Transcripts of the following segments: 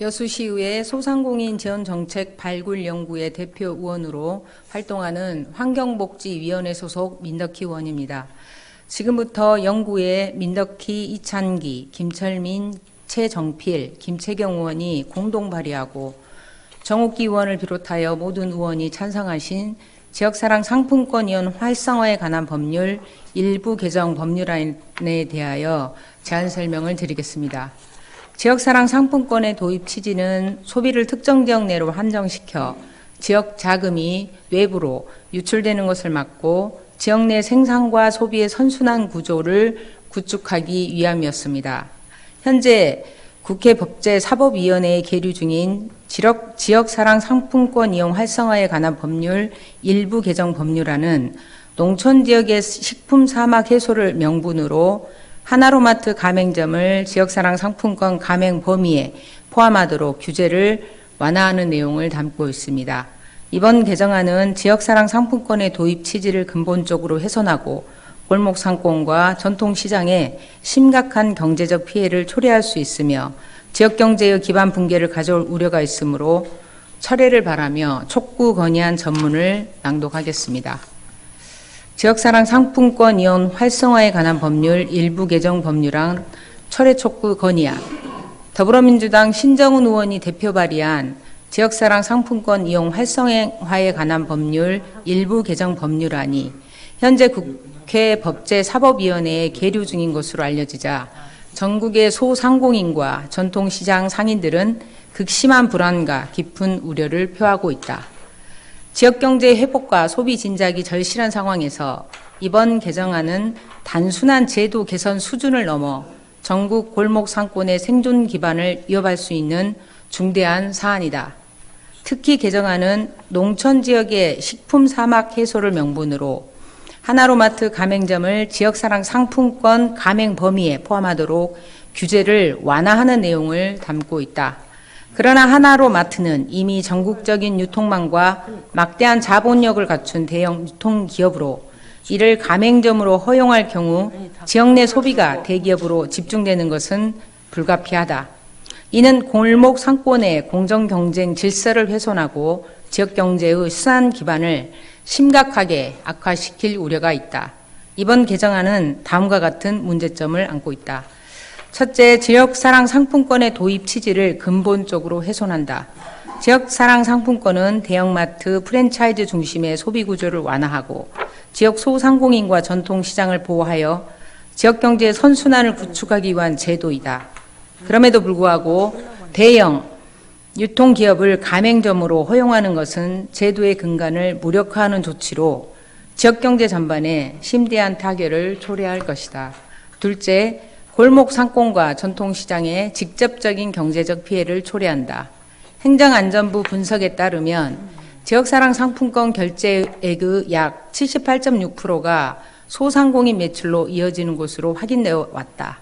여수시의회 소상공인 지원 정책 발굴 연구의 대표 의원으로 활동하는 환경복지위원회 소속 민덕희 의원입니다. 지금부터 연구에 민덕희, 이찬기, 김철민, 최정필, 김채경 의원이 공동 발의하고 정옥기 의원을 비롯하여 모든 의원이 찬성하신 지역사랑 상품권 이용 활성화에 관한 법률 일부 개정 법률안에 대하여 제안 설명을 드리겠습니다. 지역사랑 상품권의 도입 취지는 소비를 특정 지역 내로 한정시켜 지역 자금이 외부로 유출되는 것을 막고 지역 내 생산과 소비의 선순환 구조를 구축하기 위함이었습니다. 현재 국회 법제사법위원회에 계류 중인 지역, 지역사랑 상품권 이용 활성화에 관한 법률 일부 개정 법률안은 농촌 지역의 식품 사막 해소를 명분으로 하나로마트 가맹점을 지역사랑 상품권 가맹 범위에 포함하도록 규제를 완화하는 내용을 담고 있습니다. 이번 개정안은 지역사랑 상품권의 도입 취지를 근본적으로 훼손하고 골목 상권과 전통 시장에 심각한 경제적 피해를 초래할 수 있으며 지역 경제의 기반 붕괴를 가져올 우려가 있으므로 철회를 바라며 촉구 건의안 전문을 낭독하겠습니다. 지역사랑 상품권 이용 활성화에 관한 법률 일부 개정 법률안 철회 촉구 건의안 더불어민주당 신정훈 의원이 대표 발의한 지역사랑 상품권 이용 활성화에 관한 법률 일부 개정 법률안이 현재 국회 법제사법위원회에 계류 중인 것으로 알려지자 전국의 소상공인과 전통시장 상인들은 극심한 불안과 깊은 우려를 표하고 있다. 지역경제 회복과 소비 진작이 절실한 상황에서 이번 개정안은 단순한 제도 개선 수준을 넘어 전국 골목 상권의 생존 기반을 위협할 수 있는 중대한 사안이다. 특히 개정안은 농촌 지역의 식품 사막 해소를 명분으로 하나로마트 가맹점을 지역사랑 상품권 가맹 범위에 포함하도록 규제를 완화하는 내용을 담고 있다. 그러나 하나로 마트는 이미 전국적인 유통망과 막대한 자본력을 갖춘 대형 유통기업으로 이를 가맹점으로 허용할 경우 지역 내 소비가 대기업으로 집중되는 것은 불가피하다. 이는 골목 상권의 공정 경쟁 질서를 훼손하고 지역 경제의 수산 기반을 심각하게 악화시킬 우려가 있다. 이번 개정안은 다음과 같은 문제점을 안고 있다. 첫째, 지역사랑 상품권의 도입 취지를 근본적으로 훼손한다. 지역사랑 상품권은 대형마트, 프랜차이즈 중심의 소비 구조를 완화하고 지역 소상공인과 전통시장을 보호하여 지역경제의 선순환을 구축하기 위한 제도이다. 그럼에도 불구하고 대형 유통기업을 가맹점으로 허용하는 것은 제도의 근간을 무력화하는 조치로 지역경제 전반에 심대한 타결을 초래할 것이다. 둘째, 골목 상권과 전통시장에 직접적인 경제적 피해를 초래한다. 행정안전부 분석에 따르면 지역사랑 상품권 결제액의 약 78.6%가 소상공인 매출로 이어지는 것으로 확인되어 왔다.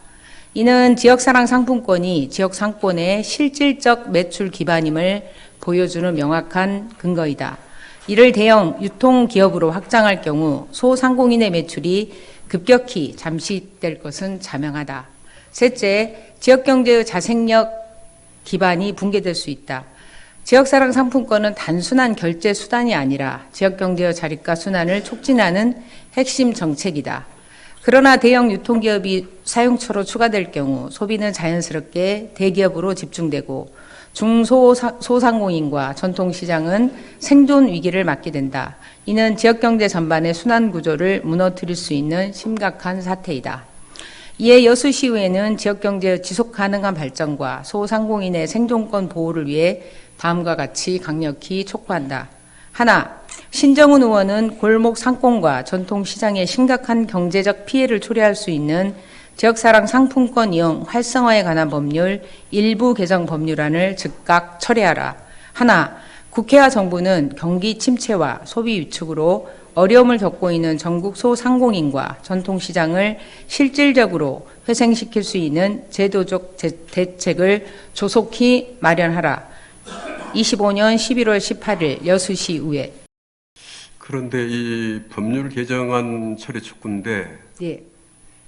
이는 지역사랑 상품권이 지역 상권의 실질적 매출 기반임을 보여주는 명확한 근거이다. 이를 대형 유통기업으로 확장할 경우 소상공인의 매출이 급격히 잠식될 것은 자명하다. 셋째, 지역경제의 자생력 기반이 붕괴될 수 있다. 지역사랑 상품권은 단순한 결제 수단이 아니라 지역경제의 자립과 순환을 촉진하는 핵심 정책이다. 그러나 대형 유통기업이 사용처로 추가될 경우 소비는 자연스럽게 대기업으로 집중되고 중소상공인과 전통시장은 생존 위기를 맞게 된다. 이는 지역경제 전반의 순환 구조를 무너뜨릴 수 있는 심각한 사태이다. 이에 여수시의회는 지역경제의 지속 가능한 발전과 소상공인의 생존권 보호를 위해 다음과 같이 강력히 촉구한다. 하나, 신정훈 의원은 골목 상권과 전통시장에 심각한 경제적 피해를 초래할 수 있는 지역사랑 상품권 이용 활성화에 관한 법률 일부 개정 법률안을 즉각 철회하라. 하나, 국회와 정부는 경기 침체와 소비 위축으로 어려움을 겪고 있는 전국 소상공인과 전통시장을 실질적으로 회생시킬 수 있는 제도적 대책을 조속히 마련하라. 25년 11월 18일 여수시 의회. 그런데 이 법률 개정안 처리 촉구인데 예.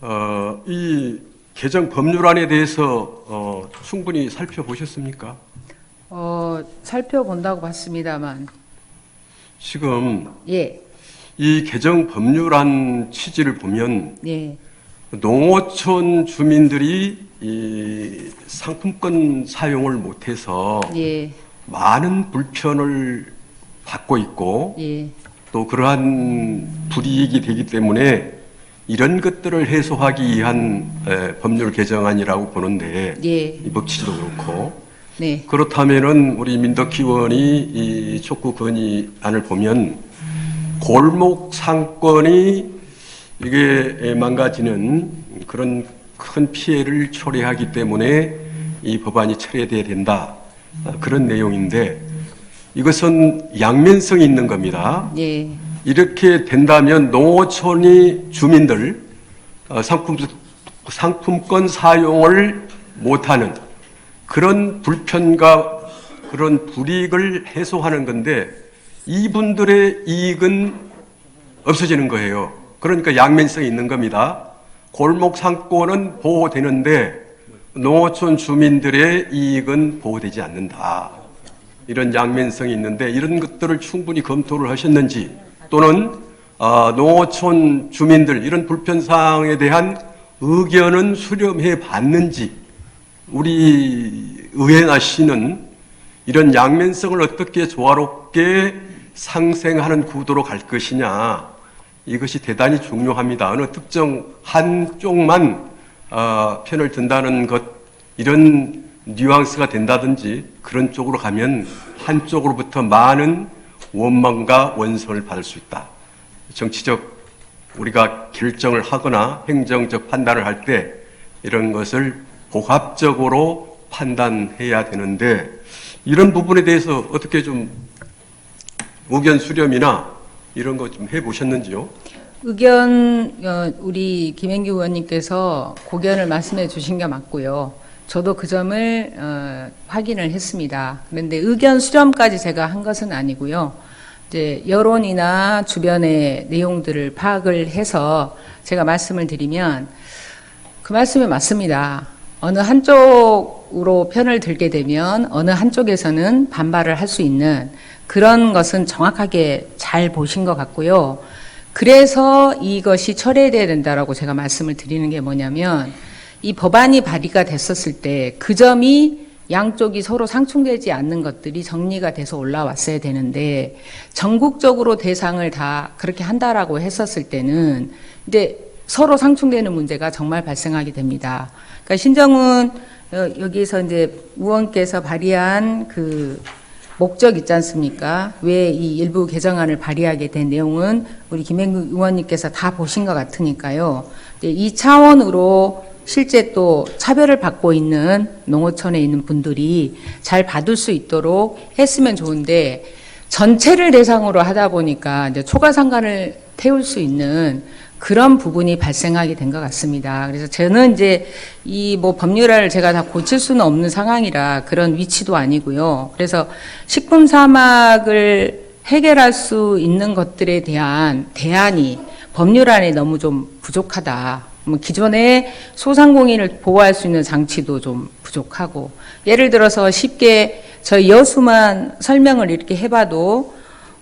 어, 이 개정 법률안에 대해서 어, 충분히 살펴보셨습니까? 어, 살펴본다고 봤습니다만, 지금 예, 이 개정 법률안 취지를 보면 예, 농어촌 주민들이 이 상품권 사용을 못해서 예, 많은 불편을 받고 있고 예, 또 그러한 불이익이 되기 때문에 이런 것들을 해소하기 위한 에, 법률 개정안이라고 보는데 예, 이 법치도 그렇고. 네, 그렇다면은 우리 민덕희 의원이 이 촉구 건의안을 보면 골목 상권이 이게 망가지는 그런 큰 피해를 초래하기 때문에 이 법안이 철회돼야 된다. 아, 그런 내용인데 이것은 양면성이 있는 겁니다. 예, 이렇게 된다면 농어촌이 주민들 어, 상품 상품권 사용을 못하는 그런 불편과 그런 불이익을 해소하는 건데 이분들의 이익은 없어지는 거예요. 그러니까 양면성이 있는 겁니다. 골목 상권은 보호되는데 농어촌 주민들의 이익은 보호되지 않는다. 이런 양면성이 있는데 이런 것들을 충분히 검토를 하셨는지 또는 어, 농어촌 주민들 이런 불편 사항에 대한 의견은 수렴해 봤는지 우리 의회나 시는 이런 양면성을 어떻게 조화롭게 상생하는 구도로 갈 것이냐 이것이 대단히 중요합니다. 어느 특정 한쪽만 어, 편을 든다는 것 이런 뉘앙스가 된다든지 그런 쪽으로 가면 한쪽으로부터 많은 원망과 원성을 받을 수 있다. 정치적 우리가 결정을 하거나 행정적 판단을 할 때 이런 것을 복합적으로 판단해야 되는데 이런 부분에 대해서 어떻게 좀 의견 수렴이나 이런 거 좀 해보셨는지요? 의견 어, 우리 김행규 의원님께서 고견을 말씀해 주신 게 맞고요. 저도 그 점을 어, 확인을 했습니다. 그런데 의견 수렴까지 제가 한 것은 아니고요. 이제 여론이나 주변의 내용들을 파악을 해서 제가 말씀을 드리면 그 말씀이 맞습니다. 어느 한쪽으로 편을 들게 되면 어느 한쪽에서는 반발을 할 수 있는 그런 것은 정확하게 잘 보신 것 같고요. 그래서 이것이 철회돼야 된다라고 제가 말씀을 드리는 게 뭐냐면 이 법안이 발의가 됐었을 때 그 점이 양쪽이 서로 상충되지 않는 것들이 정리가 돼서 올라왔어야 되는데 전국적으로 대상을 다 그렇게 한다라고 했었을 때는 이제 서로 상충되는 문제가 정말 발생하게 됩니다. 그러니까 신정훈 어, 여기서 이제 의원께서 발의한 그 목적 있지 않습니까? 왜 이 일부 개정안을 발의하게 된 내용은 우리 김행국 의원님께서 다 보신 것 같으니까요. 이 차원으로 실제 또 차별을 받고 있는 농어촌에 있는 분들이 잘 받을 수 있도록 했으면 좋은데 전체를 대상으로 하다 보니까 이제 초과 상관을 태울 수 있는 그런 부분이 발생하게 된 것 같습니다. 그래서 저는 이제 이 뭐 법률화를 제가 다 고칠 수는 없는 상황이라 그런 위치도 아니고요. 그래서 식품 사막을 해결할 수 있는 것들에 대한 대안이 법률안에 너무 좀 부족하다. 뭐 기존에 소상공인을 보호할 수 있는 장치도 좀 부족하고 예를 들어서 쉽게 저희 여수만 설명을 이렇게 해봐도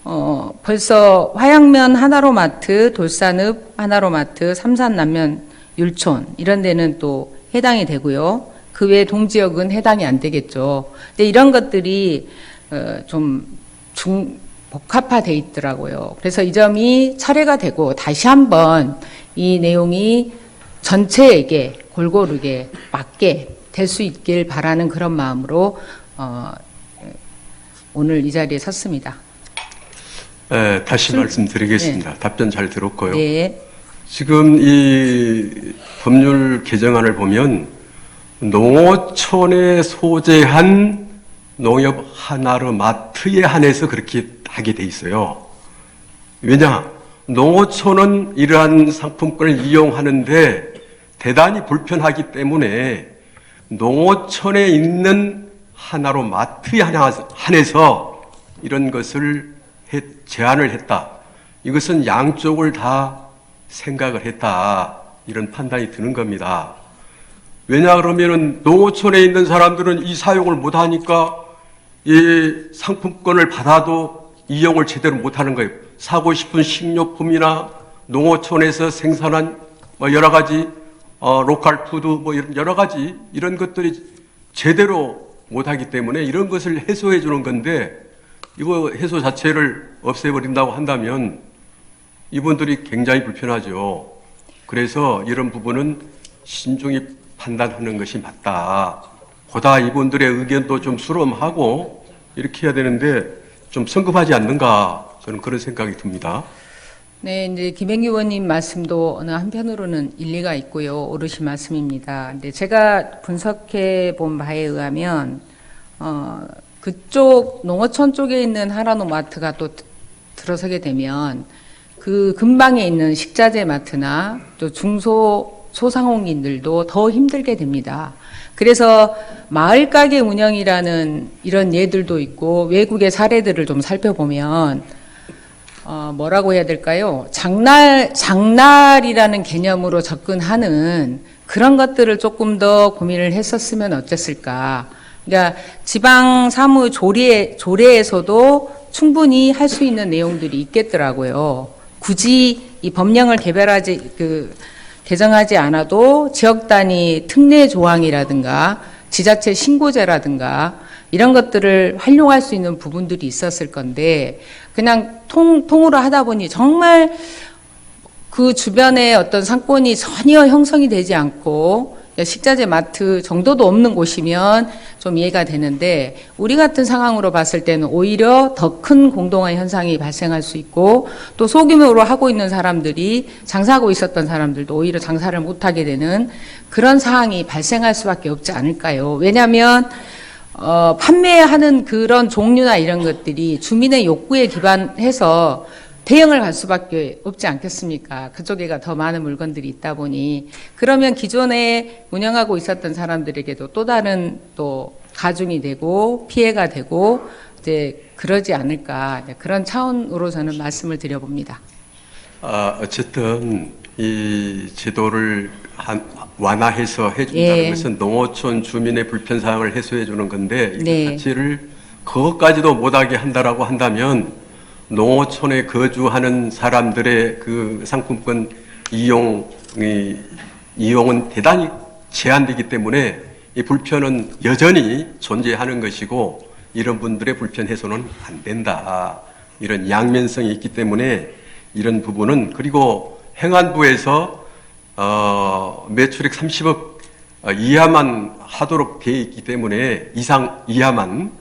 어, 벌써 화양면 하나로마트, 돌산읍 하나로마트, 삼산남면 율촌 이런 데는 또 해당이 되고요. 그 외 동지역은 해당이 안 되겠죠. 근데 이런 것들이 어, 좀 중, 복합화돼 있더라고요. 그래서 이 점이 철회가 되고 다시 한번 이 내용이 전체에게 골고루게 맞게 될 수 있길 바라는 그런 마음으로 어, 오늘 이 자리에 섰습니다. 에, 다시 술- 말씀드리겠습니다. 답변 잘 들었고요. 네, 지금 이 법률 개정안을 보면 농어촌에 소재한 농협 하나로 마트에 한해서 그렇게 하게 돼 있어요. 왜냐? 농어촌은 이러한 상품권을 이용하는데 대단히 불편하기 때문에 농어촌에 있는 하나로 마트에 한해서 이런 것을 해- 제안을 했다. 이것은 양쪽을 다 생각을 했다. 이런 판단이 드는 겁니다. 왜냐 그러면은 농어촌에 있는 사람들은 이 사용을 못 하니까 이 상품권을 받아도 이용을 제대로 못하는 거예요. 사고 싶은 식료품이나 농어촌에서 생산한 뭐 여러 가지 어, 로컬 푸드 뭐 이런 여러 가지 이런 것들이 제대로 못하기 때문에 이런 것을 해소해 주는 건데 이거 해소 자체를 없애버린다고 한다면 이분들이 굉장히 불편하죠. 그래서 이런 부분은 신중히 판단하는 것이 맞다. 보다 이분들의 의견도 좀 수렴하고 이렇게 해야 되는데 좀 성급하지 않는가 저는 그런 생각이 듭니다. 네, 이제 김행기 의원님 말씀도 어느 한편으로는 일리가 있고요. 오르신 말씀입니다. 근데 제가 분석해 본 바에 의하면, 어, 그쪽 농어촌 쪽에 있는 하나노마트가 또 드- 들어서게 되면 그 근방에 있는 식자재 마트나 또 중소 소상공인들도 더 힘들게 됩니다. 그래서 마을 가게 운영이라는 이런 예들도 있고 외국의 사례들을 좀 살펴보면 어, 뭐라고 해야 될까요? 장날, 장날이라는 개념으로 접근하는 그런 것들을 조금 더 고민을 했었으면 어땠을까. 그러니까 지방 사무 조례, 조례에서도 충분히 할 수 있는 내용들이 있겠더라고요. 굳이 이 법령을 개별하지, 그, 개정하지 않아도 지역 단위 특례 조항이라든가 지자체 신고제라든가 이런 것들을 활용할 수 있는 부분들이 있었을 건데 그냥 통, 통으로 하다 보니 정말 그 주변에 어떤 상권이 전혀 형성이 되지 않고 식자재 마트 정도도 없는 곳이면 좀 이해가 되는데 우리 같은 상황으로 봤을 때는 오히려 더 큰 공동화 현상이 발생할 수 있고 또 소규모로 하고 있는 사람들이 장사하고 있었던 사람들도 오히려 장사를 못하게 되는 그런 상황이 발생할 수밖에 없지 않을까요? 왜냐하면 어, 판매하는 그런 종류나 이런 것들이 주민의 욕구에 기반해서 대형을 갈 수밖에 없지 않겠습니까? 그쪽에가 더 많은 물건들이 있다 보니 그러면 기존에 운영하고 있었던 사람들에게도 또 다른 또 가중이 되고 피해가 되고 이제 그러지 않을까 네, 그런 차원으로 저는 말씀을 드려봅니다. 아, 어쨌든 이 제도를 한, 완화해서 해준다는 예. 것은 농어촌 주민의 불편 사항을 해소해 주는 건데 이 네. 자체를 그것까지도 못하게 한다라고 한다면 농어촌에 거주하는 사람들의 그 상품권 이용이 이용은 대단히 제한되기 때문에 이 불편은 여전히 존재하는 것이고 이런 분들의 불편 해소는 안 된다. 이런 양면성이 있기 때문에 이런 부분은 그리고 행안부에서 어, 매출액 30억 어, 이하만 하도록 돼 있기 때문에 이상 이하만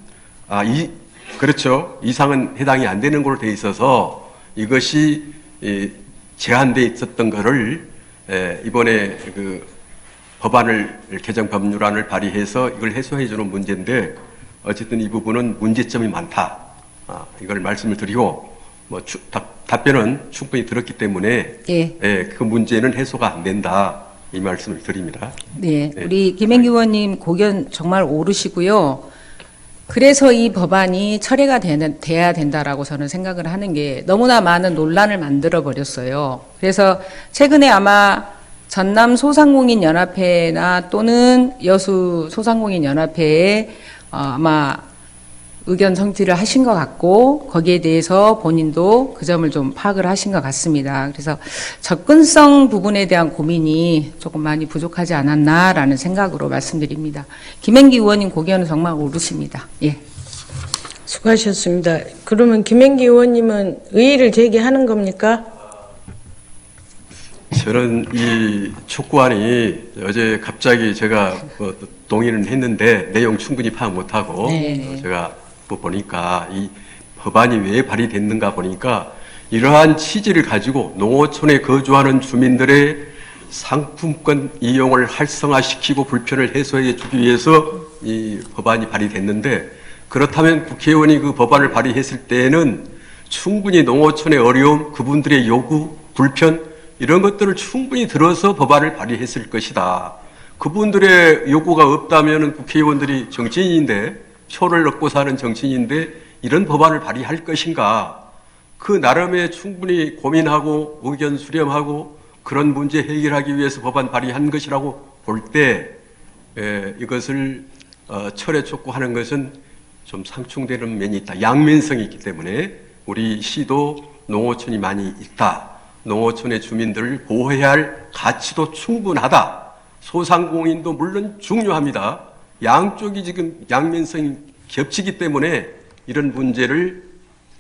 아, 이 그렇죠. 이상은 해당이 안 되는 걸로 돼 있어서 이것이 이, 제한돼 있었던 거를 에, 이번에 그 법안을 개정 법률안을 발의해서 이걸 해소해 주는 문제인데 어쨌든 이 부분은 문제점이 많다. 아, 이걸 말씀을 드리고 뭐 추- 답, 답변은 충분히 들었기 때문에 예. 예, 그 문제는 해소가 안 된다. 이 말씀을 드립니다. 네, 네. 우리 김행기 의원님 고견 정말 오르시고요. 그래서 이 법안이 철회가 되는, 돼야 된다라고 저는 생각을 하는 게 너무나 많은 논란을 만들어 버렸어요. 그래서 최근에 아마 전남 소상공인 연합회나 또는 여수 소상공인 연합회에 어, 아마 의견 성취를 하신 것 같고 거기에 대해서 본인도 그 점을 좀 파악을 하신 것 같습니다. 그래서 접근성 부분에 대한 고민이 조금 많이 부족하지 않았나라는 생각으로 말씀드립니다. 김행기 의원님 고견은 정말 오르십니다. 예. 수고하셨습니다. 그러면 김행기 의원님은 의의를 제기하는 겁니까? 저는 이 촉구안이 어제 갑자기 제가 뭐 동의는 했는데 내용 충분히 파악 못하고 네. 제가 뭐 보니까 이 법안이 왜 발의됐는가 보니까 이러한 취지를 가지고 농어촌에 거주하는 주민들의 상품권 이용을 활성화시키고 불편을 해소해 주기 위해서 이 법안이 발의됐는데 그렇다면 국회의원이 그 법안을 발의했을 때에는 충분히 농어촌의 어려움, 그분들의 요구, 불편 이런 것들을 충분히 들어서 법안을 발의했을 것이다. 그분들의 요구가 없다면 국회의원들이 정치인인데 표를 얻고 사는 정치인인데 이런 법안을 발의할 것인가? 그 나름의 충분히 고민하고 의견 수렴하고 그런 문제 해결하기 위해서 법안 발의한 것이라고 볼 때 이것을 어, 철회 촉구하는 것은 좀 상충되는 면이 있다. 양면성이 있기 때문에 우리 시도 농어촌이 많이 있다. 농어촌의 주민들을 보호해야 할 가치도 충분하다. 소상공인도 물론 중요합니다. 양쪽이 지금 양면성이 겹치기 때문에 이런 문제를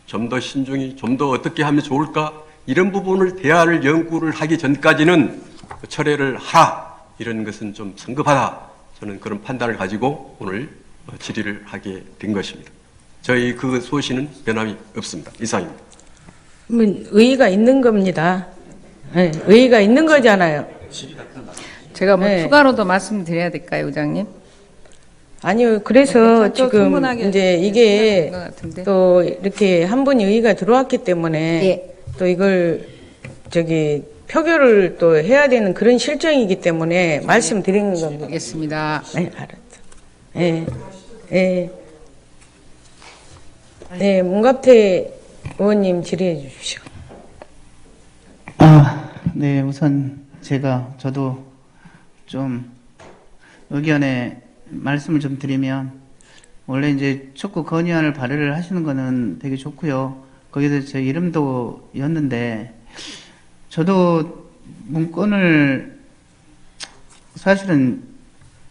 좀 더 신중히 좀 더 어떻게 하면 좋을까 이런 부분을 대화를 연구를 하기 전까지는 철회를 하라 이런 것은 좀 성급하다 저는 그런 판단을 가지고 오늘 어, 질의를 하게 된 것입니다. 저희 그 소신은 변함이 없습니다. 이상입니다. 뭐 의의가 있는 겁니다. 네, 의의가 있는 거잖아요. 제가 뭐 네. 추가로 더 말씀드려야 될까요, 의장님? 아니요. 그래서 네, 또 지금 이제 이게 것 같은데. 또 이렇게 한 분이 의의가 들어왔기 때문에 예. 또 이걸 저기 표결을 또 해야 되는 그런 실정이기 때문에 말씀드리는 겁니다. 알겠습니다. 네, 알았어. 예, 예. 네, 문갑태 의원님 질의해 주십시오. 아, 네, 우선 제가 저도 좀 의견에 말씀을 좀 드리면 원래 이제 촉구 건의안을 발의를 하시는 거는 되게 좋고요. 거기에 제 이름도 였는데 저도 문건을 사실은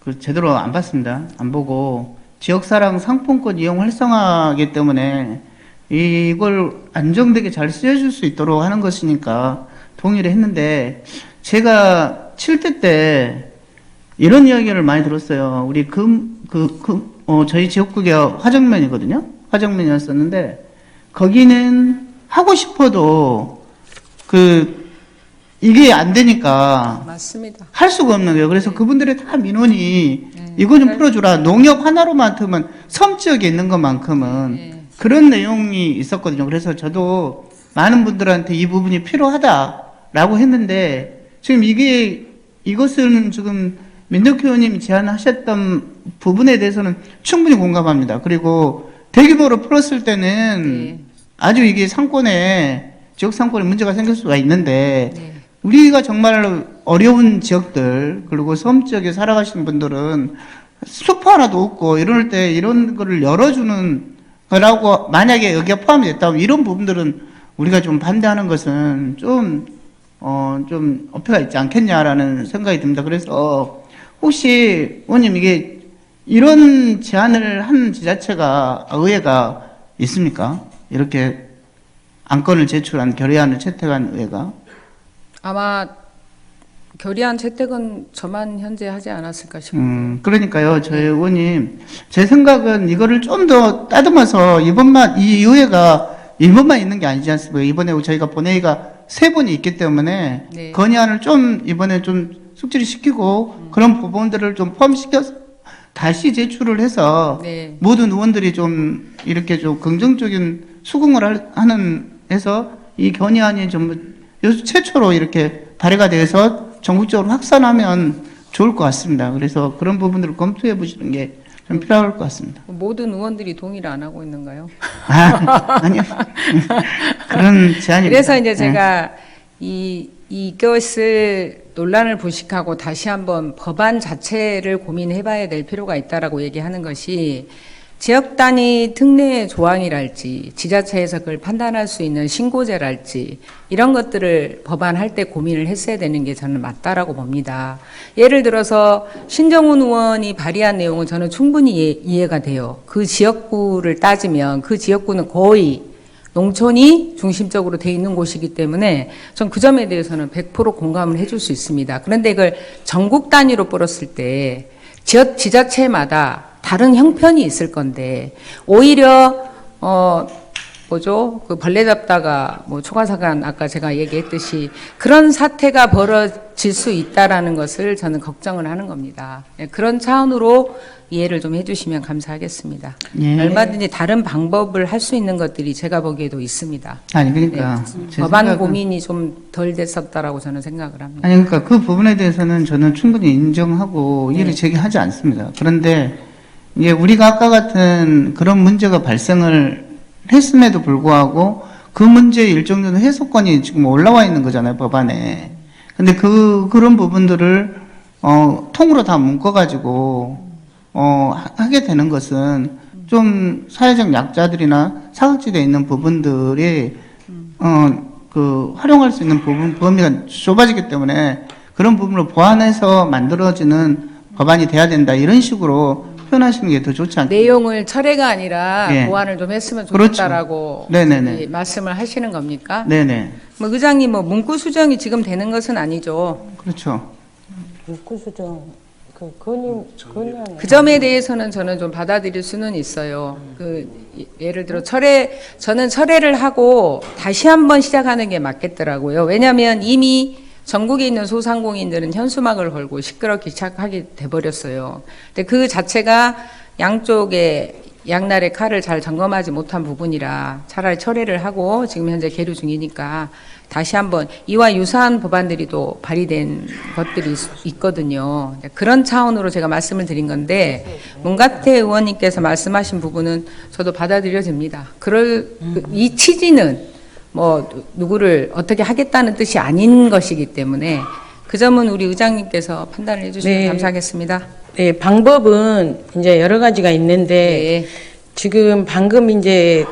그 제대로 안 봤습니다. 안 보고 지역사랑 상품권 이용 활성화하기 때문에 이걸 안정되게 잘 쓰여줄 수 있도록 하는 것이니까 동의를 했는데 제가 7대 때 이런 이야기를 많이 들었어요. 우리 금, 그, 그, 어, 저희 지역국이 화정면이거든요. 화정면이었었는데 거기는 하고 싶어도 그 이게 안 되니까 맞습니다. 할 수가 없는 거예요. 그래서 그분들의 다 민원이 네. 이거 좀 풀어주라. 농협 하나로만큼은 섬 지역에 있는 것만큼은 네. 그런 내용이 있었거든요. 그래서 저도 많은 분들한테 이 부분이 필요하다라고 했는데 지금 이게 이것은 지금 민덕희 의원님이 제안하셨던 부분에 대해서는 충분히 공감합니다. 그리고 대규모로 풀었을 때는 네. 아주 이게 상권에 지역 상권에 문제가 생길 수가 있는데 네. 우리가 정말 어려운 지역들 그리고 섬 지역에 살아가시는 분들은 숲 하나도 없고 이럴 때 이런 거를 열어주는 거라고 만약에 여기가 포함이 됐다면 이런 부분들은 우리가 좀 반대하는 것은 좀 어, 좀 어폐가 있지 않겠냐라는 생각이 듭니다. 그래서 혹시 의원님 이게 이런 제안을 한 지자체가 의회가 있습니까? 이렇게 안건을 제출한 결의안을 채택한 의회가 아마 결의안 채택은 저만 현재 하지 않았을까 싶어요. 음, 그러니까요, 저희 의원님, 제 생각은 이거를 좀 더 따듬어서 이번만, 이 의회가 이번만 있는 게 아니지 않습니까? 이번에 저희가 본회의가 세 번이 있기 때문에 네. 건의안을 좀 이번에 좀 숙지를 시키고 그런 부분들을 좀 포함시켜서 다시 제출을 해서 네. 모든 의원들이 좀 이렇게 좀 긍정적인 수긍을 할- 하는 해서 이 건의안이 좀 여수 최초로 이렇게 발의가 돼서 전국적으로 확산하면 좋을 것 같습니다. 그래서 그런 부분들을 검토해 보시는 게 좀 필요할 것 같습니다. 모든 의원들이 동의를 안 하고 있는가요? 아, 아니요. 그런 제안입니다. 그래서 이제 네. 제가 이 이것을 논란을 부식하고 다시 한번 법안 자체를 고민해 봐야 될 필요가 있다라고 얘기하는 것이 지역 단위 특례 조항이랄지 지자체에서 그걸 판단할 수 있는 신고제랄지 이런 것들을 법안할 때 고민을 했어야 되는 게 저는 맞다라고 봅니다. 예를 들어서 신정훈 의원이 발의한 내용은 저는 충분히 이해, 이해가 돼요. 그 지역구를 따지면 그 지역구는 거의 농촌이 중심적으로 돼 있는 곳이기 때문에 전 그 점에 대해서는 100% 공감을 해줄 수 있습니다. 그런데 이걸 전국 단위로 뿌렸을 때 지역 지자체마다 다른 형편이 있을 건데 오히려 어 뭐죠? 그 벌레 잡다가 뭐 초과사관 아까 제가 얘기했듯이 그런 사태가 벌어질 수 있다라는 것을 저는 걱정을 하는 겁니다. 예, 그런 차원으로 이해를 좀 해주시면 감사하겠습니다. 예. 얼마든지 다른 방법을 할 수 있는 것들이 제가 보기에도 있습니다. 아니 그러니까 제 법안 생각은- 고민이 좀 덜 됐었다라고 저는 생각을 합니다. 아니 그러니까 그 부분에 대해서는 저는 충분히 인정하고 이의를 네. 제기하지 않습니다. 그런데 이제 우리가 아까 같은 그런 문제가 발생을 했음에도 불구하고 그 문제의 일정 정도 해소권이 지금 올라와 있는 거잖아요 법안에. 근데 그 그런 부분들을 어 통으로 다 묶어가지고 어 하- 하게 되는 것은 좀 사회적 약자들이나 사각지대에 있는 부분들이 어 그 활용할 수 있는 부분 범위가 좁아지기 때문에 그런 부분을 보완해서 만들어지는 법안이 돼야 된다 이런 식으로 표현하시는 게 더 좋지 않겠습니까? 내용을 철회가 아니라 예. 보완을 좀 했으면 그렇죠. 좋겠다라고 네네네. 이 말씀을 하시는 겁니까? 네네 뭐 의장님 뭐 문구 수정이 지금 되는 것은 아니죠. 그렇죠. 육구수정 그 건의 건의안에 그 점에 대해서는 저는 좀 받아들일 수는 있어요. 그 이- 예를 들어 철회 저는 철회를 하고 다시 한번 시작하는 게 맞겠더라고요. 왜냐하면 이미 전국에 있는 소상공인들은 현수막을 걸고 시끄럽게 시작하게 돼 버렸어요. 근데 그 자체가 양쪽에 양날의 칼을 잘 점검하지 못한 부분이라 차라리 철회를 하고 지금 현재 계류 중이니까 다시 한번 이와 유사한 법안들이 또 발의된 것들이 있- 있거든요. 그런 차원으로 제가 말씀을 드린 건데 문가태 의원님께서 말씀하신 부분은 저도 받아들여집니다. 그럴 그이 취지는 뭐 누- 누구를 어떻게 하겠다는 뜻이 아닌 것이기 때문에 그 점은 우리 의장님께서 판단을 해주시면 네. 감사하겠습니다. 네, 방법은 이제 여러 가지가 있는데 네. 지금 방금 이제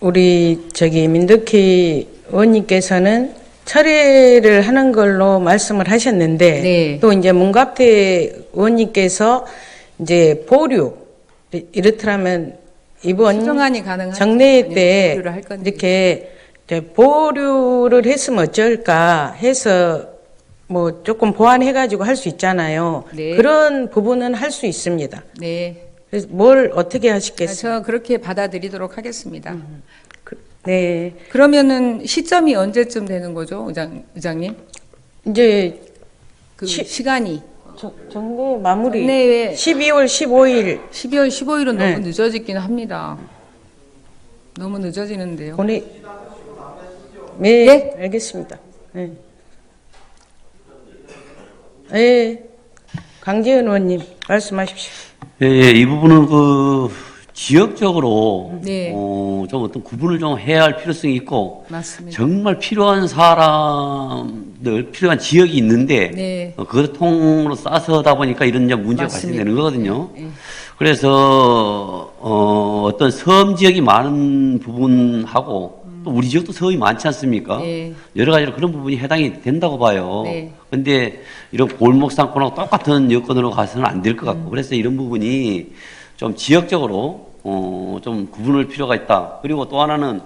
우리 저기 민덕희 의원님께서는 철회를 하는 걸로 말씀을 하셨는데 네. 또 이제 문갑태 의원님께서 이제 보류 이렇더라면 이번 정례 때. 이렇게 보류를 했으면 어쩔까 해서 뭐 조금 보완해 가지고 할 수 있잖아요. 네. 그런 부분은 할 수 있습니다. 네. 그래서 뭘 어떻게 하시겠어요? 저 그렇게 받아들이도록 하겠습니다. 네, 그러면은 시점이 언제쯤 되는 거죠, 의장, 의장님? 이제 그 시- 시간이 정- 정례 마무리 정례에 12월 15일 12월 15일은 네. 너무 늦어지긴 합니다. 너무 늦어지는데요. 보내. 네, 네? 알겠습니다. 네. 네, 강재현 의원님 말씀하십시오. 예, 예, 이 부분은 그 지역적으로 네. 어, 좀 어떤 구분을 좀 해야 할 필요성이 있고 맞습니다. 정말 필요한 사람들 필요한 지역이 있는데 네. 어, 그것을 통으로 싸서다 보니까 이런 이제 문제가 맞습니다. 발생되는 거거든요. 네. 그래서 어, 어떤 섬 지역이 많은 부분하고 또 우리 지역도 섬이 많지 않습니까? 네. 여러 가지로 그런 부분이 해당이 된다고 봐요. 네. 근데 이런 골목 상권하고 똑같은 여건으로 가서는 안 될 것 같고 그래서 이런 부분이 좀 지역적으로 어, 좀 구분할 필요가 있다. 그리고 또 하나는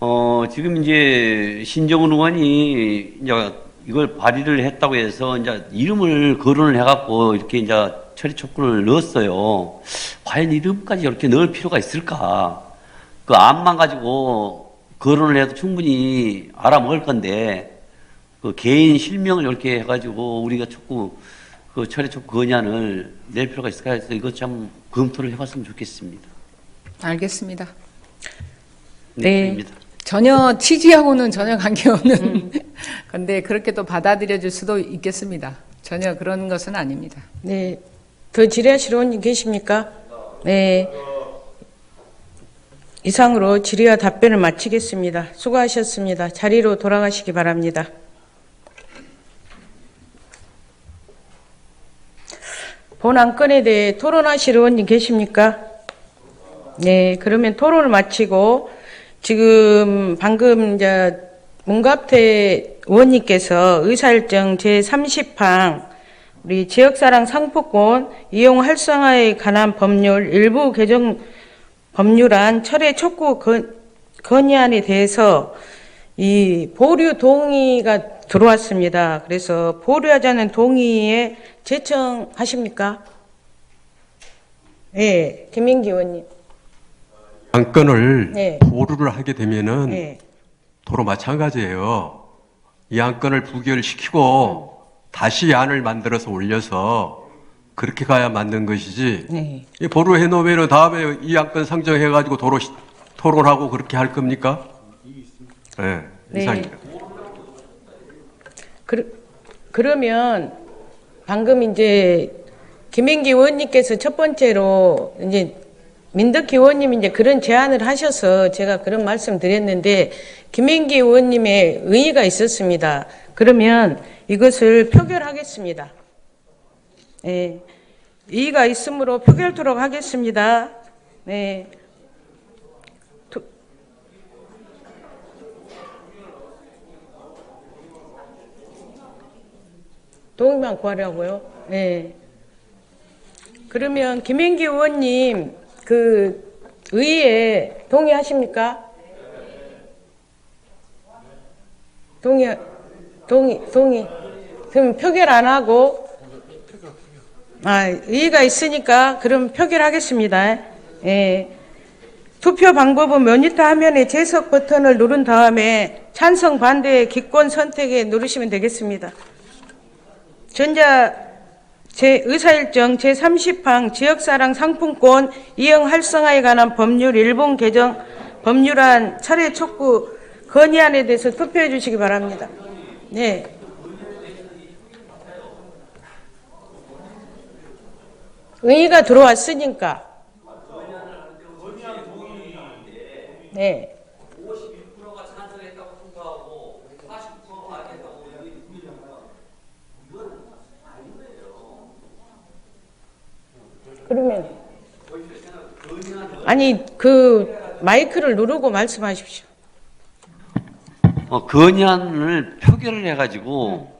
어, 지금 이제 신정훈 의원이 이제 이걸 발의를 했다고 해서 이제 이름을 거론을 해갖고 이렇게 이제 처리 촉구를 넣었어요. 과연 이름까지 이렇게 넣을 필요가 있을까? 그 암만 가지고 거론을 해도 충분히 알아먹을 건데 그 개인 실명을 이렇게 해가지고 우리가 촉구 그 처리 촉구 건의안을 낼 필요가 있을까 해서 이것 좀 검토를 해봤으면 좋겠습니다. 알겠습니다. 네. 입니다. 전혀 취지하고는 전혀 관계없는 건데 그렇게 또 받아들여질 수도 있겠습니다. 전혀 그런 것은 아닙니다. 네, 더 질의하실 의원님 계십니까? 네. 이상으로 질의와 답변을 마치겠습니다. 수고하셨습니다. 자리로 돌아가시기 바랍니다. 본 안 건에 대해 토론하실 의원님 계십니까? 네, 그러면 토론을 마치고 지금 방금 이제 문갑태 의원님께서 의사일정 제30항 우리 지역사랑 상품권 이용 활성화에 관한 법률 일부 개정 법률안 철회 촉구 건, 건의안에 대해서 이 보류 동의가 들어왔습니다. 그래서 보류하자는 동의에 제청하십니까? 네, 김민기 의원님. 안건을 네. 보류를 하게 되면은 네. 도로 마찬가지예요. 이 안건을 부결시키고 다시 안을 만들어서 올려서 그렇게 가야 맞는 것이지. 네. 이 보류해 놓으면 다음에 이 안건 상정해가지고 도로 시- 토론하고 그렇게 할 겁니까? 네, 네. 이상입니다. 그, 그러면 방금 이제 김행기 의원님께서 첫 번째로 이제 민덕기 의원님이 이제 그런 제안을 하셔서 제가 그런 말씀 드렸는데 김행기 의원님의 의의가 있었습니다. 그러면 이것을 표결하겠습니다. 예. 의의가 있으므로 표결토록 하겠습니다. 네. 도- 동의만 구하려고요. 네. 그러면 김행기 의원님 그 의의에 동의하십니까? 동의, 동의, 동의. 그럼 표결 안 하고 아, 의의가 있으니까 그럼 표결하겠습니다. 예. 투표 방법은 모니터 화면에 재석 버튼을 누른 다음에 찬성 반대 기권 선택에 누르시면 되겠습니다. 전자 제 의사일정 제30항 지역사랑 상품권 이용 활성화에 관한 법률 일본 개정 법률안 차례 촉구 건의안에 대해서 투표해 주시기 바랍니다. 네. 의의가 들어왔으니까. 네. 그러면 아니 그 마이크를 누르고 말씀하십시오. 어, 건의안을 표결을 해가지고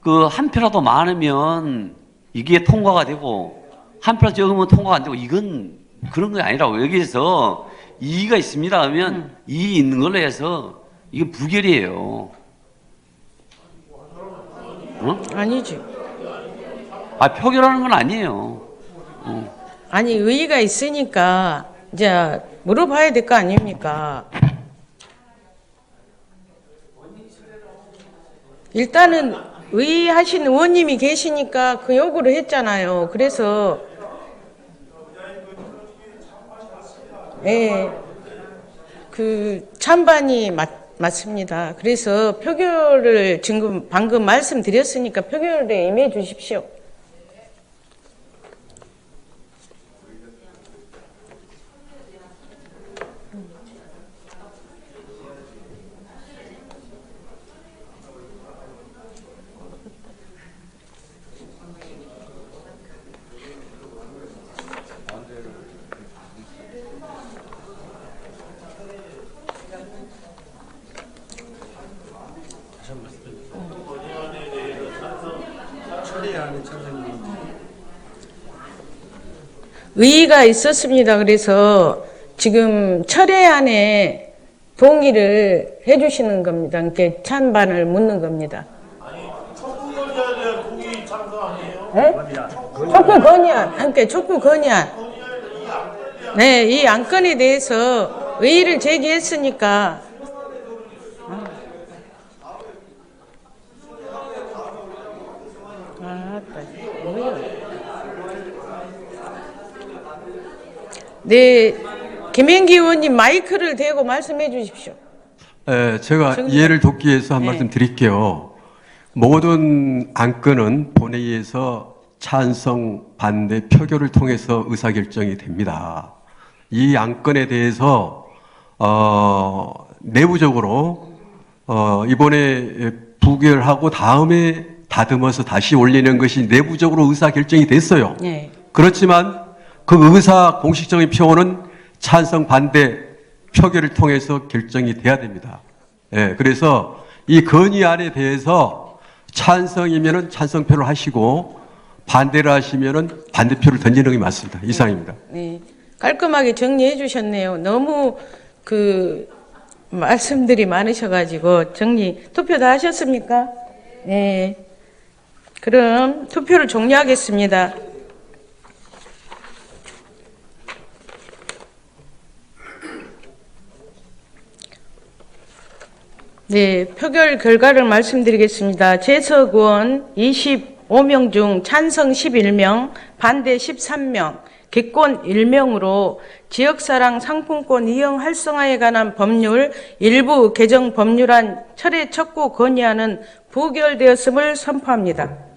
그 한 표라도 많으면 이게 통과가 되고 한 표라도 적으면 통과가 안 되고 이건 그런 게 아니라고 여기서 이의가 있습니다 하면 이의 있는 걸로 해서 이게 부결이에요. 어? 아니지. 아 표결하는 건 아니에요. 아니 의의가 있으니까 이제 물어봐야 될 거 아닙니까? 일단은 의의하신 의원님이 계시니까 그 요구를 했잖아요. 그래서 예, 그 찬반이 맞, 맞습니다. 그래서 표결을 지금 방금 말씀드렸으니까 표결에 임해 주십시오. 의의가 있었습니다. 그래서 지금 철회안에 동의를 해주시는 겁니다. 이렇게 찬반을 묻는 겁니다. 네? 촉구 건의안, 함께 촉구 건의안. 네, 이 안건에 대해서 의의를 제기했으니까. 네, 김행기 의원님 마이크를 대고 말씀해 주십시오. 에, 제가 정리- 이해를 돕기 위해서 한 네. 말씀 드릴게요. 모든 안건은 본회의에서 찬성, 반대, 표결을 통해서 의사결정이 됩니다. 이 안건에 대해서 어, 내부적으로 어, 이번에 부결하고 다음에 다듬어서 다시 올리는 것이 내부적으로 의사결정이 됐어요. 네. 그렇지만 그 의사 공식적인 표현은 찬성 반대 표결을 통해서 결정이 돼야 됩니다. 예, 그래서 이 건의안에 대해서 찬성이면은 찬성표를 하시고 반대를 하시면은 반대표를 던지는 게 맞습니다. 이상입니다. 네, 깔끔하게 정리해 주셨네요. 너무 그 말씀들이 많으셔가지고 정리 투표 다 하셨습니까? 네. 그럼 투표를 종료하겠습니다. 네, 표결 결과를 말씀드리겠습니다. 재석 의원 25명 중 찬성 11명, 반대 13명, 객권 1명으로 지역사랑 상품권 이용 활성화에 관한 법률 일부 개정 법률안 철회 촉구 건의안은 부결되었음을 선포합니다.